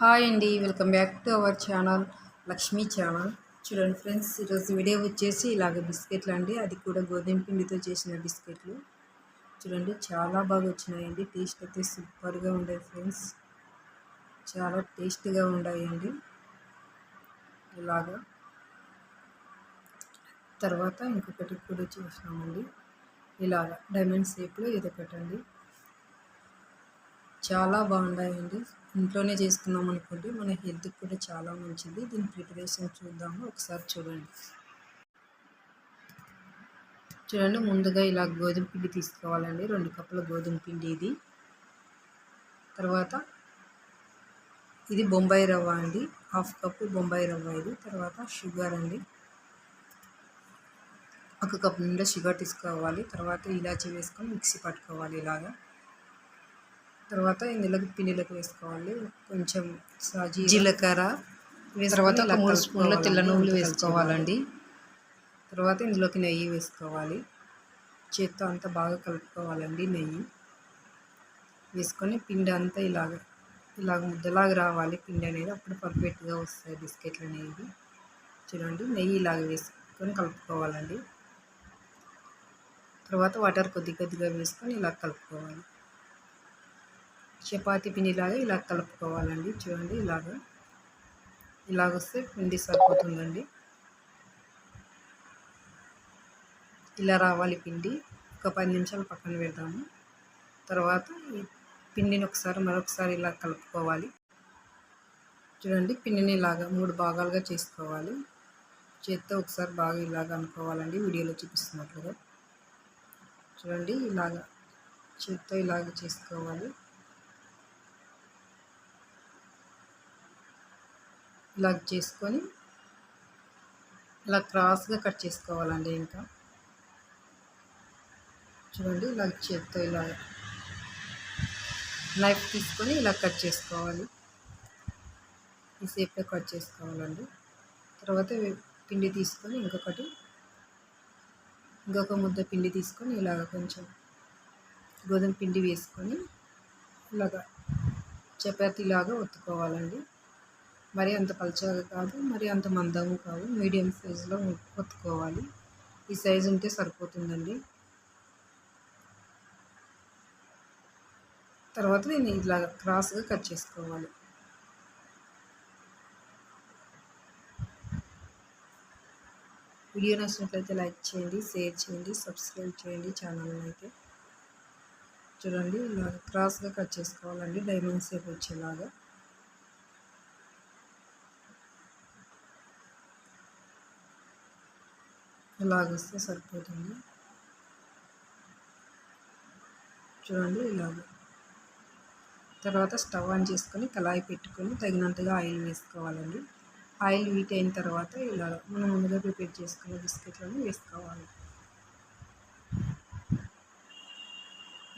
Hi అండి welcome back to our channel Lakshmi channel. చూడండి friends ఈరోజు వీడియో వచ్చేసి ఇలాగ బిస్కెట్లు అండి. అది కూడా గోధుమ పిండితో చేసిన బిస్కెట్లు. చూడండి చాలా బాగా వచ్చినాయండి. టేస్ట్ అయితే సూపర్గా ఉండే ఫ్రెండ్స్. చాలా టేస్ట్గా ఉన్నాయండి. ఇలాగా. తర్వాత ఇంకొకటి కూడా చూసినామండి ఇలాగ డైమండ్ షేప్లో ఇది ఒకటండి. చాలా బాగున్నాయండి. ఇంట్లోనే చేసుకున్నాం అనుకోండి మన హెల్త్కి కూడా చాలా మంచిది. దీని ప్రిపరేషన్ చూద్దాము. ఒకసారి చూడండి. చూడండి ముందుగా ఇలా గోధుమ పిండి తీసుకోవాలండి. రెండు కప్పుల గోధుమ పిండి ఇది. తర్వాత ఇది బొంబాయి రవ్వ అండి. హాఫ్ కప్పు బొంబాయి రవ్వ ఇది. తర్వాత షుగర్ అండి. ఒక కప్పు నిండా షుగర్ తీసుకోవాలి. తర్వాత ఇలాచి వేసుకొని మిక్సీ పట్టుకోవాలి ఇలాగా. తర్వాత ఇందులోకి పిండిలోకి వేసుకోవాలి. కొంచెం సాజీ జీలకర్ర. తర్వాత ఒక మూడు స్పూన్ల తెల్ల నువ్వులు వేసుకోవాలండి. తర్వాత ఇందులోకి నెయ్యి వేసుకోవాలి. చేత్తో అంతా బాగా కలుపుకోవాలండి నెయ్యి. వేసుకొని పిండి అంతా ఇలాగ ఇలాగ ముద్దలాగా రావాలి. పిండి అనేది అప్పుడు పర్ఫెక్ట్గా వస్తాయి బిస్కెట్లు అనేవి. చూడండి నెయ్యి ఇలాగ వేసుకొని కలుపుకోవాలండి. తర్వాత వాటర్ కొద్ది కొద్దిగా వేసుకొని ఇలా కలుపుకోవాలి. చపాతీ పిండిలాగా ఇలా కలుపుకోవాలండి. చూడండి ఇలాగ. ఇలాగ వస్తే పిండి సరిపోతుందండి. ఇలా రావాలి పిండి. ఒక పది నిమిషాలు పక్కన పెడదాము. తర్వాత ఈ పిండిని ఒకసారి మరొకసారి ఇలా కలుపుకోవాలి. చూడండి పిండిని ఇలాగా మూడు భాగాలుగా చేసుకోవాలి. చేత్తో ఒకసారి బాగా ఇలాగ అనుకోవాలండి. వీడియోలో చూపిస్తున్నట్లుగా. చూడండి ఇలాగ చేత్తో ఇలాగ చేసుకోవాలి. ప్లగ్ చేసుకొని ఇలా క్రాస్గా కట్ చేసుకోవాలండి ఇంకా. చూడండి ఇలా చేతితో ఇలా నైఫ్ తీసుకొని ఇలా కట్ చేసుకోవాలి. ఈ షేప్లో కట్ చేసుకోవాలండి. తర్వాత పిండి తీసుకొని ఇంకొకటి ఇంకొక ముద్ద పిండి తీసుకొని ఇలాగ కొంచెం గోధుమ పిండి వేసుకొని ఇలాగ చపాతీలాగా ఒత్తుకోవాలండి. మరి అంత పలచగా కాదు మరి అంత మందము కాదు. మీడియం సైజులో ఒత్తుకోవాలి ఈ సైజు ఉంటే సరిపోతుందండి. తర్వాత నేను ఇలా క్రాస్గా కట్ చేసుకోవాలి. వీడియో నచ్చినట్లయితే లైక్ చేయండి షేర్ చేయండి సబ్స్క్రైబ్ చేయండి ఛానల్ని అయితే. చూడండి ఇలా క్రాస్గా కట్ చేసుకోవాలండి. డైమండ్ షేప్ వచ్చేలాగా. ఇలాగొస్తే సరిపోతుంది. చూడండి ఇలాగ. తర్వాత స్టవ్ ఆన్ చేసుకొని కళాయి పెట్టుకొని తగినంతగా ఆయిల్ వేసుకోవాలండి. ఆయిల్ వీట్ అయిన తర్వాత ఇలా మనం ముందుగా ప్రిపేర్ చేసుకున్న బిస్కెట్లను వేసుకోవాలి.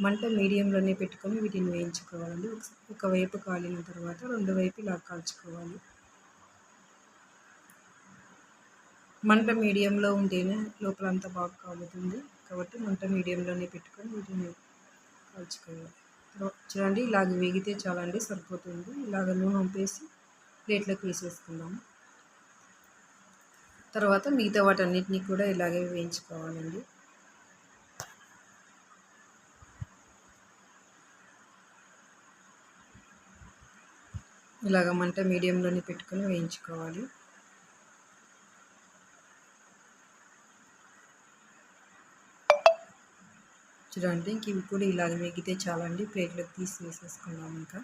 మంట మీడియంలోనే పెట్టుకొని వీటిని వేయించుకోవాలండి. ఒకవైపు కాలిన తర్వాత రెండు వైపు ఇలా కాల్చుకోవాలి. మంట మీడియంలో ఉంటేనే లోపల అంతా బాగా కాలుతుంది కాబట్టి మంట మీడియంలోనే పెట్టుకొని వీటిని కాల్చుకోవాలి. చూడండి ఇలాగ వేగితే చాలండి సరిపోతుంది. ఇలాగ నూనె వంపేసి ప్లేట్లోకి వేసేసుకుందాము. తర్వాత మిగతా వాటన్నిటిని కూడా ఇలాగే వేయించుకోవాలండి. ఇలాగ మంట మీడియంలోనే పెట్టుకొని వేయించుకోవాలి. చూడండి ఇంక ఇవి కూడా ఇలాగ వేగితే చాలండి. ప్లేట్లోకి తీసి వేసేసుకున్నాం ఇంకా.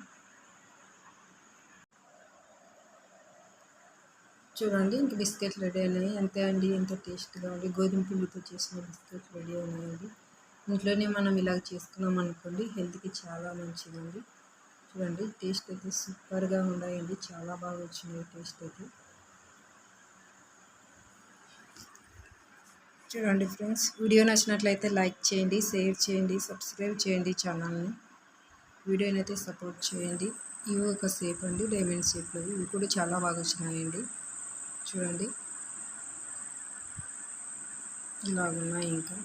చూడండి ఇంక బిస్కెట్లు రెడీ అయినాయి. అంతే అండి ఎంతో టేస్ట్గా ఉండి గోధుమ పిండితో చేసిన బిస్కెట్లు రెడీ అయినాయండి. ఇంట్లోనే మనం ఇలాగ చేసుకున్నాం అనుకోండి హెల్త్కి చాలా మంచిదండి. చూడండి టేస్ట్ అయితే సూపర్గా ఉన్నాయండి. చాలా బాగా వచ్చినాయి టేస్ట్ అయితే. చూడండి ఫ్రెండ్స్. వీడియో నచ్చినట్లయితే లైక్ చేయండి షేర్ చేయండి సబ్స్క్రైబ్ చేయండి ఛానల్ని. వీడియోనైతే సపోర్ట్ చేయండి. ఇవి ఒక షేప్ అండి డైమండ్ షేప్లో ఇవి కూడా చాలా బాగా వచ్చినాయండి. చూడండి. ఇలాగున్నాయి ఇంకా.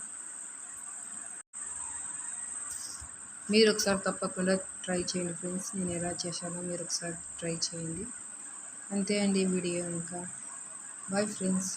మీరు ఒకసారి తప్పకుండా ట్రై చేయండి ఫ్రెండ్స్. నేను ఎలా చేశానో మీరు ఒకసారి ట్రై చేయండి. అంతే అండి వీడియో ఇంకా. Bye friends